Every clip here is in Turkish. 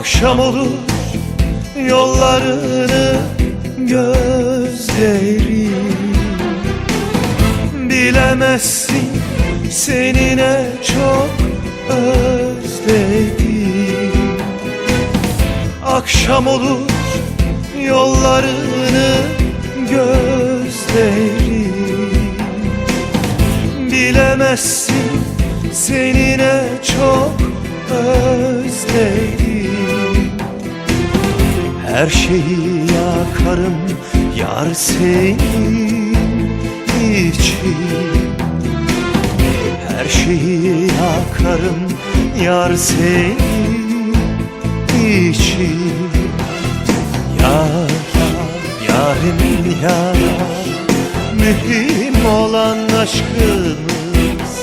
akşam olur yollarını gözlerim. Bilemezsin senine çok özledim. Akşam olur yollarını gözlerim. Bilemezsin senine çok özledim. Her şeyi yakarım yar senin için şeyi yakarım yar senin için. Yar yar yarim yar Mühim olan aşkımız.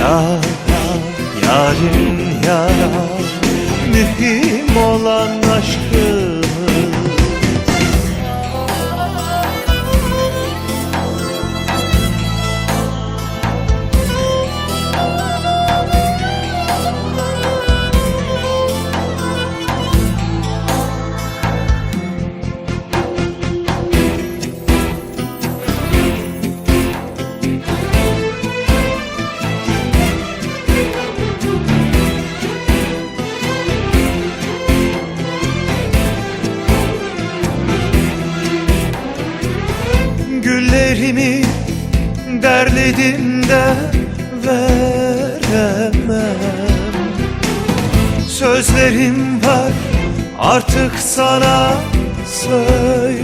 Yar yar yarim yar Mühim olan aşkımız Güllerimi derledim de veremem. Sözlerim var artık sana söylemem.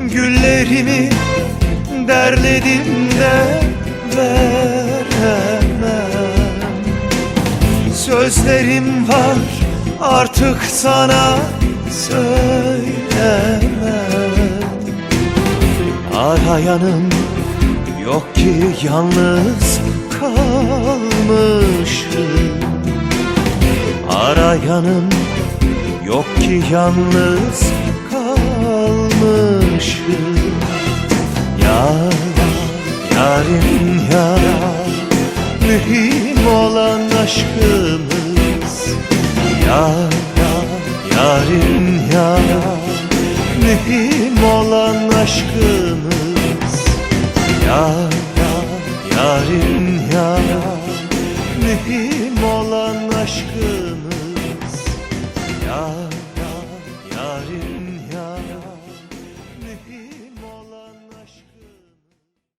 Güllerimi derledim de veremem. Sözlerim var artık sana söylemem Arayanım yok ki yalnız kalmışım. Arayanım. Yok ki yalnız kalmışım. Yar, yarim yar. Mühim olan aşkımız. Yar, yar, yarim yar. Mühim olan aşkımız Yar,